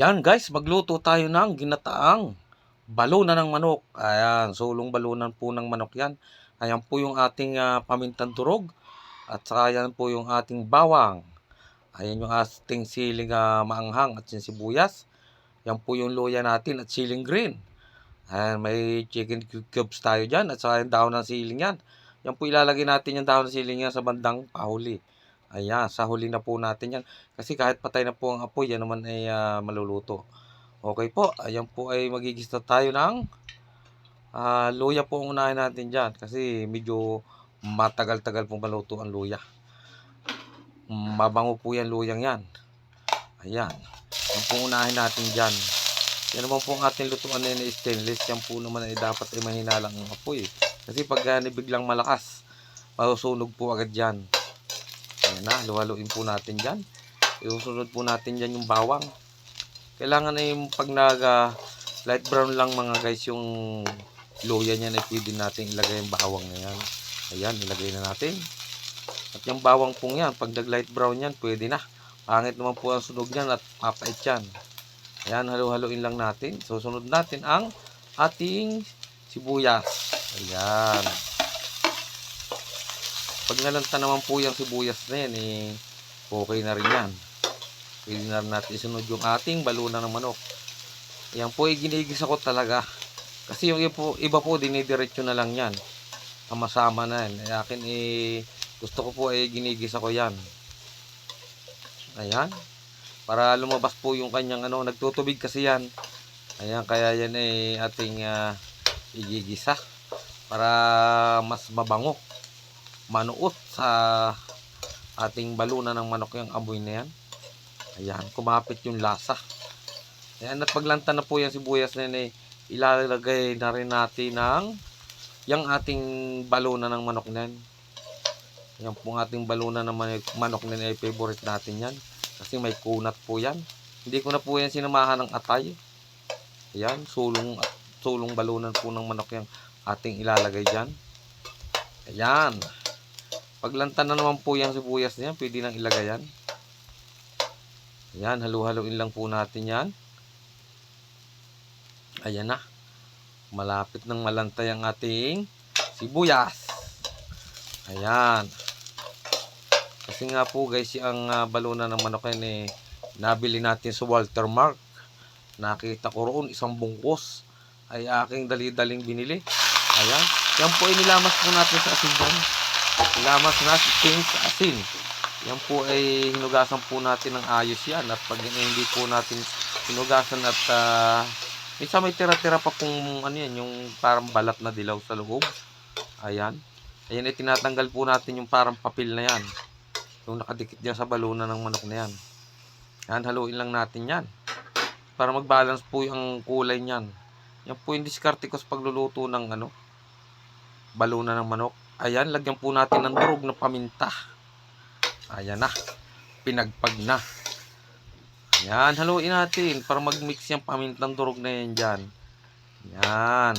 Yan guys, magluto tayo ng ginataang balunan ng manok. Ayan, sulong balunan po ng manok yan. Ayan po yung ating ah, pamintang durog. At saka yan po yung ating bawang. Ayan yung ating siling ah, maanghang at sibuyas. Yan po yung luya natin at siling green. Ayan, may chicken cu- cubes tayo dyan. At saka yung dahon ng siling yan. Yan po ilalagay natin yung dahon ng siling yan sa bandang pahuli. Ayan, sa huli na po natin yan. Kasi kahit patay na po ang apoy, yan naman ay ah, maluluto. Okay po, ayan po ay magigista tayo ng ah, luya po ang unahin natin dyan. Kasi medyo matagal-tagal pong maluto ang luya. Mabango po yan luyang yan. Ayan. Yan po unahin natin dyan. Yan naman po ang ating lutuan na stainless. Yan po naman ay dapat ay mahina lang ang apoy. Kasi pag uh, biglang malakas, masusunog po agad dyan. Ayan na, luhaluin po natin dyan. Iusunod po natin dyan yung bawang. Kailangan ay pag nag ah, light brown lang mga guys yung luya niya na pwede natin ilagay yung bawang na yan. Ayan, ilagay na natin. At yung bawang pong yan, pag nag light brown yan, pwede na. Pangit naman po ang sunog niyan at papait yan. Ayan, halu-haluin lang natin. Susunod natin ang ating sibuyas. Ayan. Pag nalanta naman po yung sibuyas na yan, eh, okay na rin yan. Pwede na natin isunod yung ating baluna ng manok. Yan po, ay ginigisa ko talaga. Kasi yung iba po, dinidiretso na lang yan. Sama-sama na yan. Akin, eh, gusto ko po, eh, ginigisa ko yan. Ayan. Para lumabas po yung kanyang, ano, nagtutubig kasi yan. Ayan, kaya yan, eh, ating, ah, igigisa. Para mas mabango manuot sa ating baluna ng manok yung amoy na yan. Ayan, kumapit yung lasa. Ayan, at paglanta na po yung sibuyas na yan, eh, ilalagay na rin natin ng yung ating baluna ng manok na yan. Yan po ang ating baluna ng manok, na yan, ay favorite natin yan. Kasi may kunat po yan. Hindi ko na po yan sinamahan ng atay. Ayan, sulong, sulong balunan po ng manok yung ating ilalagay dyan. Ayan. Paglanta na naman po yung sibuyas niya, pwede nang ilagay yan. Ayan, halu-haluin lang po natin yan. Ayan na. Malapit nang malantay ang ating sibuyas. Ayan. Kasi nga po guys, ang uh, baluna ng manok yan eh, nabili natin sa Walter Mark. Nakita ko roon isang bungkos ay aking dali-daling binili. Ayan. Yan po inilamas po natin sa asin dyan. Ilamas natin sa asin. Yan po ay hinugasan po natin ng ayos yan. At pag hindi po natin hinugasan at uh, minsan may tira-tira pa pong ano yan, yung parang balat na dilaw sa loob. Ayan. Ayan ay tinatanggal po natin yung parang papel na yan. Yung nakadikit dyan sa baluna ng manok na yan. Yan, haluin lang natin yan. Para mag-balance po yung kulay niyan. Yan po yung diskarte ko sa pagluluto ng ano, baluna ng manok. Ayan, lagyan po natin ng durog na paminta. Ayan na. Pinagpag na. Ayan, haluin natin para mag-mix yung pamintang durog na yan dyan. Ayan.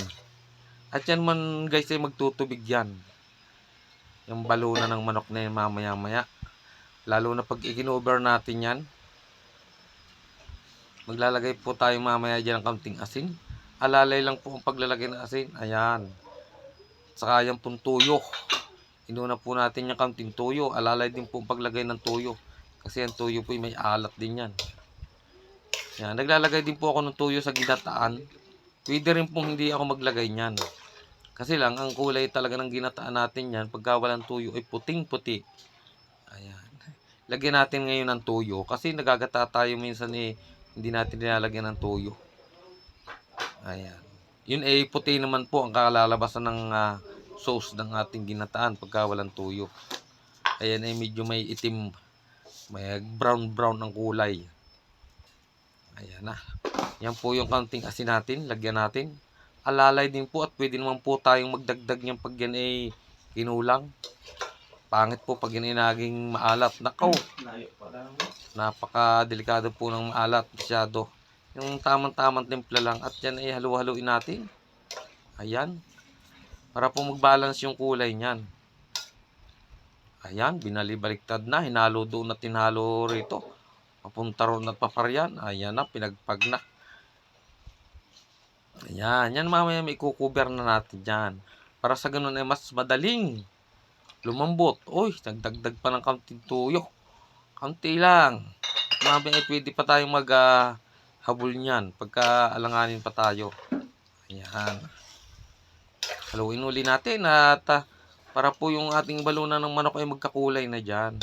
At yan man guys ay magtutubig yan. Yung baluna ng manok na yan mamaya-maya. Lalo na pag i-over natin yan. Maglalagay po tayo mamaya dyan ng kaunting asin. Alalay lang po ang paglalagay ng asin. Ayan. Saka yung pong tuyo. Inuna po natin yung kaunting tuyo. Alalay din po ang paglagay ng tuyo. Kasi ang tuyo po ay may alat din yan. Yan. Naglalagay din po ako ng tuyo sa ginataan. Pwede rin pong hindi ako maglagay niyan. Kasi lang, ang kulay talaga ng ginataan natin yan, pagka walang tuyo, ay puting-puti. Ayan. Lagyan natin ngayon ng tuyo. Kasi nagagata tayo minsan eh, hindi natin nilalagyan ng tuyo. Ayan. Yun ay puti naman po ang kalalabasan ng ah, sauce ng ating ginataan pagka walang tuyo. Ayan ay medyo may itim, may brown-brown ang kulay. Ayan na. Yan po yung kaunting asin natin. Lagyan natin. Alalay din po at pwede naman po tayong magdagdag niyan pag yan ay kinulang. Pangit po pag yan ay naging maalat. Nakaw. Napaka-delikado po ng maalat. Masyado. Yung tamang-tamang timpla lang. At yan ay halu-haluin natin. Ayan. Para po mag-balance yung kulay niyan. Ayan. Binalibaliktad na. Hinalo doon at tinalo rito. papunta ron at paparyan. Ayan na, pinagpag na. Ayan, yan mamaya may kukuber na natin yan. Para sa ganun ay mas madaling lumambot. Uy, nagdagdag pa ng kaunting tuyo. Kaunti lang. Mamaya ay pwede pa tayong mag ah, habol niyan pagka alanganin pa tayo. Ayan. Haluin uli natin at ah, para po yung ating balunan ng manok ay magkakulay na dyan.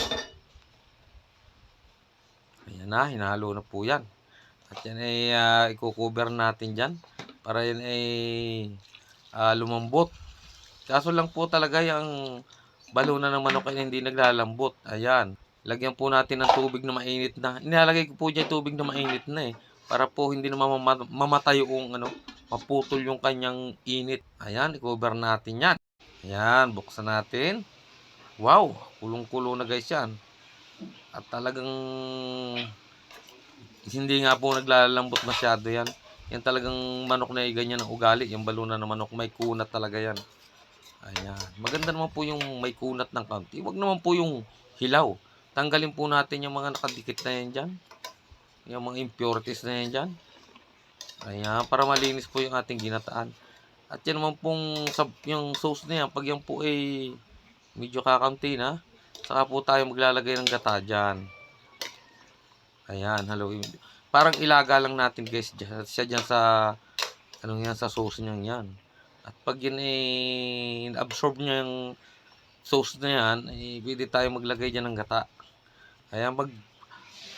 Ayan na, hinalo na po yan. At yan ay uh, ikukover natin dyan para yan ay ah, lumambot. Kaso lang po talaga yung balunan ng manok ay hindi naglalambot. Ayan. Lagyan po natin ng tubig na mainit na. Nilalagay ko po dyan tubig na mainit na eh. Para po hindi na mamatay yung ano, maputol yung kanyang init. Ayan, i-cover natin yan. Ayan, buksan natin. Wow, kulong-kulo na guys yan. At talagang hindi nga po naglalambot masyado yan. Yan talagang manok na ganyan ang ugali. Yung balunan ng manok may kunat talaga yan. Ayan. Maganda naman po yung may kunat ng kaunti. Huwag naman po yung hilaw. Tanggalin po natin yung mga nakadikit na yan dyan. Yung mga impurities na yan dyan. Ayan. Para malinis po yung ating ginataan. At yan naman pong yung sauce na yan. Pag yan po ay medyo kakamti na. Saka po tayo maglalagay ng gata dyan. Ayan. Haluin. Parang ilaga lang natin guys. dyan- Siya dyan sa anong yan sa sauce niyan yan. At pag yun eh, absorb niya yung sauce na yan, eh, pwede tayo maglagay dyan ng gata. Kaya mag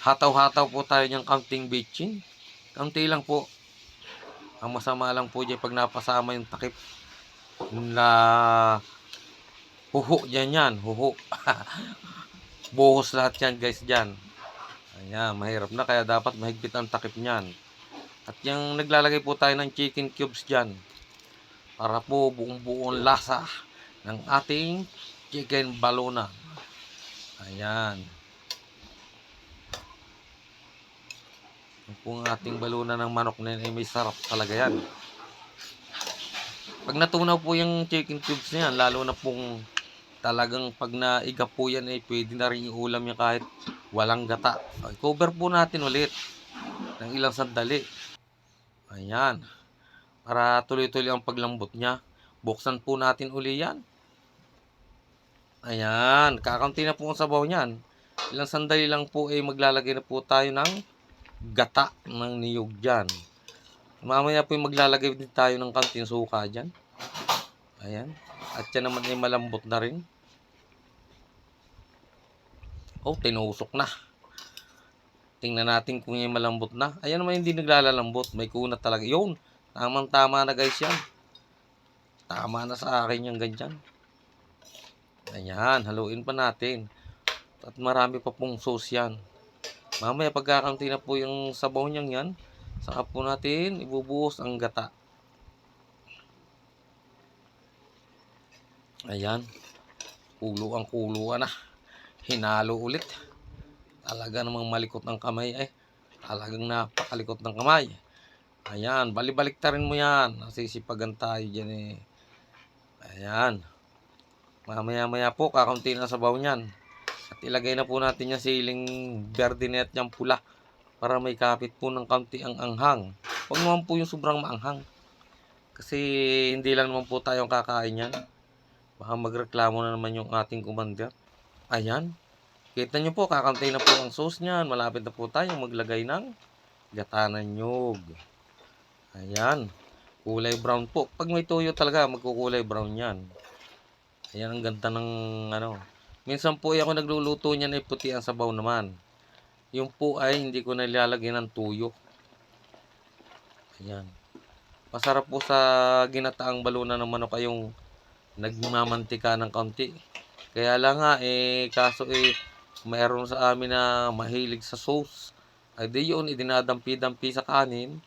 hataw-hataw po tayo ng counting bitchin. Kaunti lang po. Ang masama lang po dyan pag napasama yung takip na huho dyan yan. Huho. Buhos lahat yan guys dyan. Ayan, mahirap na kaya dapat mahigpit ang takip niyan. At yung naglalagay po tayo ng chicken cubes dyan para po buong buong lasa ng ating chicken balona. Ayan. Pong ating baluna ng manok na yun, ay may sarap talaga yan. Pag natunaw po yung chicken cubes na yan, lalo na pong talagang pag naiga po yan, ay pwede na rin iulam yan kahit walang gata. Okay, cover po natin ulit ng ilang sandali. Ayan. Para tuloy-tuloy ang paglambot niya. Buksan po natin uli yan. Ayan. Kakaunti na po ang sabaw niyan. Ilang sandali lang po ay maglalagay na po tayo ng gata ng niyog dyan. Mamaya po ay maglalagay din tayo ng kanting suka dyan. Ayan. At yan naman ay malambot na rin. Oh, tinusok na. Tingnan natin kung yung malambot na. Ayan naman hindi naglalalambot. May kunat talaga. Yun. Tamang tama na guys yan. Tama na sa akin yung ganyan. Ayan. Haluin pa natin. At marami pa pong sauce yan. Mamaya pagkakamti na po yung sabaw niyang yan. Saka po natin ibubuhos ang gata. Ayan. Kulo ang kulo na. Hinalo ulit. Talaga namang malikot ng kamay eh. Talagang napakalikot ng kamay. Ayan, balibalik rin mo yan. Nasisipagan tayo dyan eh. Ayan. Mamaya-maya po, kakaunti na sabaw niyan. At ilagay na po natin yung siling verde net niyang pula. Para may kapit po ng kaunti ang anghang. Huwag naman po yung sobrang maanghang. Kasi hindi lang naman po tayong kakain yan. Baka magreklamo na naman yung ating commander. Ayan. Kita nyo po, kakantay na po ang sauce niyan. Malapit na po tayong maglagay ng gata ng nyog. Ayan. Kulay brown po. Pag may tuyo talaga, magkukulay brown yan. Ayan ang ganda ng ano. Minsan po ako nagluluto niyan ay puti ang sabaw naman. Yung po ay hindi ko nilalagyan ng tuyo. Ayan. Masarap po sa ginataang baluna ng manok ay yung nagmamantika ng kaunti. Kaya lang nga, eh, kaso eh, mayroon sa amin na mahilig sa sauce. Ay di yun, idinadampi-dampi sa kanin.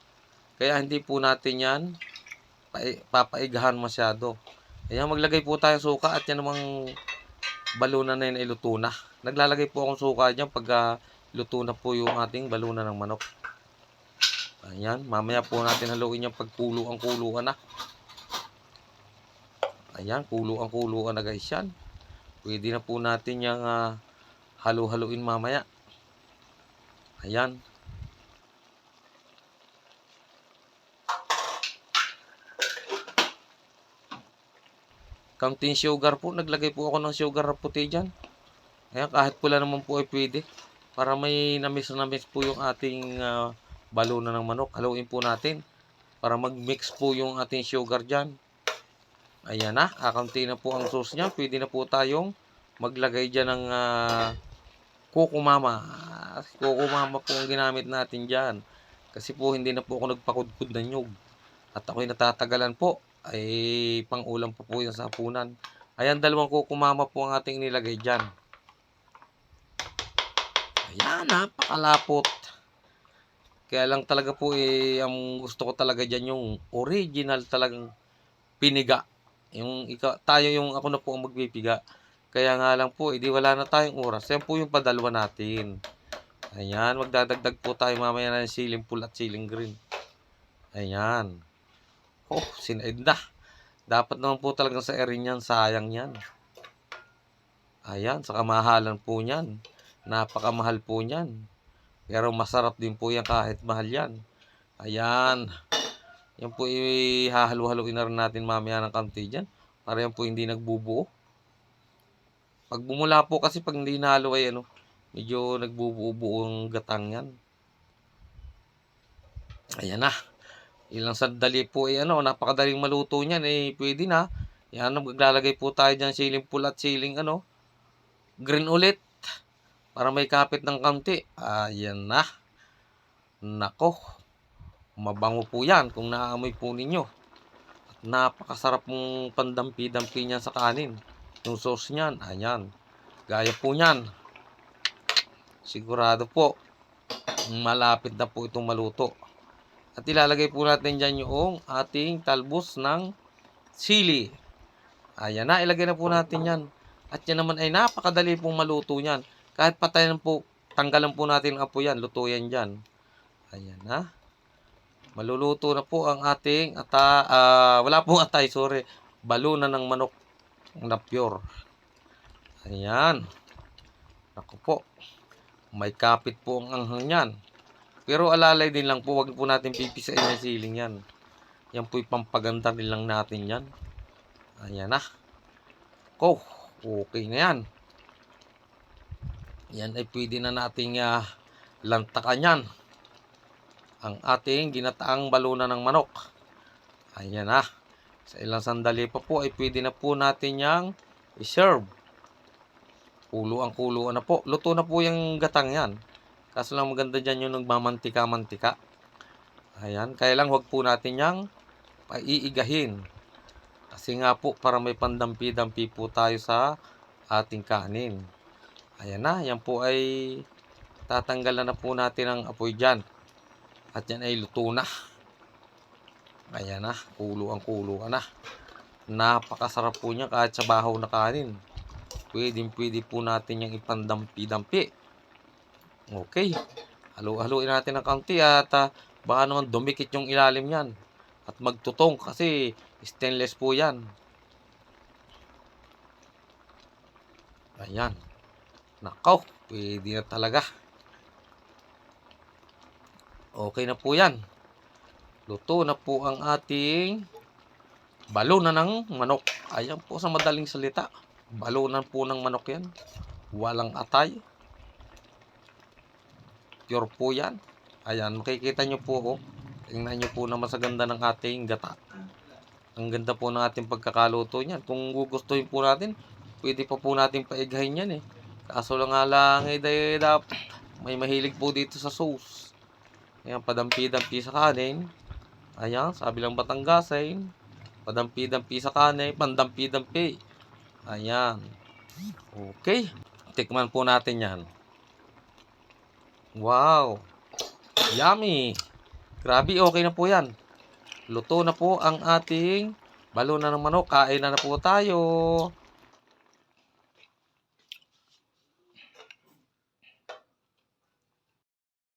Kaya hindi po natin yan pai- papaigahan masyado. Ayan, maglagay po tayo suka at yan namang baluna na yun ay luto na. Naglalagay po akong suka dyan pag ah, luto na po yung ating baluna ng manok. Ayan, mamaya po natin haluin yung pagkulo ang kuluan na. Ayan, kulo ang kuluan na guys yan. Pwede na po natin yung ah, halu-haluin mamaya. Ayan. Counting sugar po. Naglagay po ako ng sugar puti dyan. Ayan, kahit pula naman po ay pwede. Para may namis na namis po yung ating uh, baluna ng manok. Haluin po natin. Para mag-mix po yung ating sugar dyan. Ayan na. Kakunti na po ang sauce niya. Pwede na po tayong maglagay dyan ng uh, kukumama. Kukumama po ang ginamit natin dyan. Kasi po hindi na po ako nagpakudkud ng nyug. At ako'y natatagalan po. Ay pang-ulam po po yung sa hapunan. Ayan, dalawang kukumama po ang ating nilagay dyan. Ayan, napakalapot. Kaya lang talaga po eh, ang gusto ko talaga dyan yung original talagang piniga. Yung ikaw, tayo yung ako na po ang magpipiga. Kaya nga lang po, edi wala na tayong oras. Yan po yung padalwa natin. Ayan, magdadagdag po tayo mamaya ng siling pula at siling green. Ayan. Oh, sinaid na. Dapat naman po talagang sa erin yan, sayang yan. Ayan, sa kamahalan po niyan. Napakamahal po niyan. Pero masarap din po yan kahit mahal yan. Ayan. Yan po ihahalo-haluin na rin natin mamaya ng kanti dyan. Para yan po hindi nagbubuo. Pag bumula po kasi pag hindi nahalo ay ano, medyo nagbubuo-buo ang gatang yan. Ayan na. Ilang sandali po ay ano, napakadaling maluto niyan eh pwede na. Yan, maglalagay po tayo dyan siling pula at siling ano, green ulit. Para may kapit ng kaunti. Ayan na. Nako. Mabango po yan kung naaamoy po ninyo. At napakasarap mong pandampi-dampi niyan sa kanin. Yung sauce niyan, ayan. Gaya po niyan. Sigurado po, malapit na po itong maluto. At ilalagay po natin dyan yung ating talbos ng sili. Ayan na, ilagay na po natin yan. At yan naman ay napakadali pong maluto niyan. Kahit patayin po, tanggalan po natin ang apoy yan, luto yan dyan. Ayan na. Maluluto na po ang ating ata, ah, wala pong atay, sorry. Baluna ng manok na pure. Ayan. Ako po. May kapit po ang anghang yan. Pero alalay din lang po, wag po natin pipisain yung siling yan. Yan po'y pampaganda din lang natin yan. Ayan na. Ko, okay na yan. Yan ay pwede na nating uh, lantakan yan. Ang ating ginataang baluna ng manok. Ayan na. Sa ilang sandali pa po ay pwede na po natin yang i-serve. Kulo ang kulo na po. Luto na po yung gatang yan. Kaso lang maganda dyan yung nagmamantika-mantika. Ayan. Kaya lang huwag po natin yang paiigahin. Kasi nga po para may pandampi-dampi po tayo sa ating kanin. Ayan na. Yan po ay tatanggalan na po natin ang apoy dyan. At yan ay luto na. Ayan na. Kulo ang kulo na. Napakasarap po niya kahit sa bahaw na kanin. Pwede, pwede po natin yung ipandampi-dampi. Okay. Halo-haloin natin ng kaunti at uh, baka naman dumikit yung ilalim yan. At magtutong kasi stainless po yan. Ayan. Nakaw, pwede na talaga. Okay na po yan. Luto na po ang ating balona ng manok. Ayan po sa madaling salita. Balona po ng manok yan. Walang atay. Pure po yan. Ayan, makikita nyo po oh. Tingnan nyo po naman sa ganda ng ating gata. Ang ganda po ng ating pagkakaluto niyan. Kung gugustuhin po natin, pwede pa po natin paigahin yan eh. Kaso lang nga lang eh, dahil may mahilig po dito sa sauce. Ayan, padampi-dampi sa kanin. Ayan, sabi lang Batanggasin. Padampi-dampi sa kanin, pandampi-dampi. Ayan. Okay. Tikman po natin yan. Wow! Yummy! Grabe, okay na po yan. Luto na po ang ating balona ng manok. Kain na na po tayo.